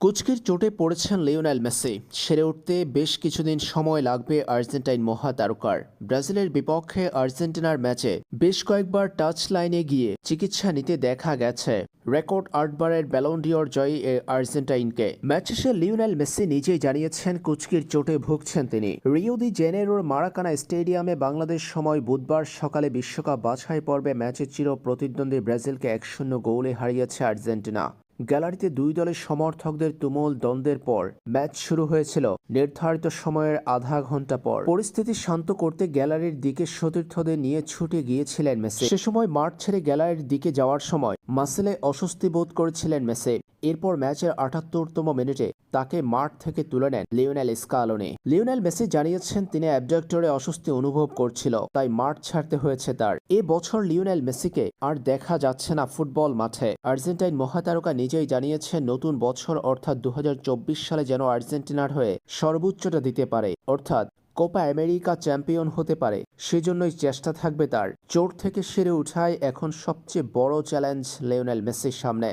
কুচকির চোটে পড়েছেন Lionel Messi. সেরে উঠতে বেশ কিছুদিন সময় লাগবে আর্জেন্টাইন মহাতারকার। ব্রাজিলের বিপক্ষে আর্জেন্টিনার ম্যাচে বেশ কয়েকবার টাচ লাইনে গিয়ে চিকিৎসা নিতে দেখা গেছে। রেকর্ড আটবারের ব্যালন্ডিওর জয়ী এ আর্জেন্টাইনকে। ম্যাচ শেষে লিওনেল মেসি নিজেই জানিয়েছেন, কুচকির চোটে ভুগছেন তিনি। রিও দি জেনেরোর মারাকানা স্টেডিয়ামে বাংলাদেশ সময় বুধবার সকালে বিশ্বকাপ বাছাই পর্বে ম্যাচে চির প্রতিদ্বন্দ্বী ব্রাজিলকে এক শূন্য গোলে হারিয়েছে আর্জেন্টিনা। গ্যালারিতে দুই দলের সমর্থকদের তুমুল দ্বন্দ্বের পর ম্যাচ শুরু হয়েছিল নির্ধারিত সময়ের আধা ঘণ্টা পর। পরিস্থিতি শান্ত করতে গ্যালারির দিকে সতীর্থদের নিয়ে ছুটে গিয়েছিলেন মেসে। সে সময় মাঠ ছেড়ে গ্যালারির দিকে যাওয়ার সময় মাসেলে অস্বস্তি বোধ করেছিলেন মেসে। এরপর ম্যাচের আটাত্তরতম মিনিটে তাকে মাঠ থেকে তুলে নেন লিওনেল স্কালোনি। লিওনেল মেসি জানিয়েছেন তিনি অ্যাবডাক্টরে অস্বস্তি অনুভব করছিল, তাই মাঠ ছাড়তে হয়েছে তার। এ বছর লিওনেল মেসিকে আর দেখা যাচ্ছে না ফুটবল মাঠে। আর্জেন্টাইন মহাতারকা নিজেই জানিয়েছেন, নতুন বছর অর্থাৎ দু হাজার চব্বিশ সালে যেন আর্জেন্টিনার হয়ে সর্বোচ্চটা দিতে পারে, অর্থাৎ কোপা আমেরিকা চ্যাম্পিয়ন হতে পারে, সেজন্যই চেষ্টা থাকবে তার। চোট থেকে সেরে উঠাই এখন সবচেয়ে বড় চ্যালেঞ্জ লিওনেল মেসির সামনে।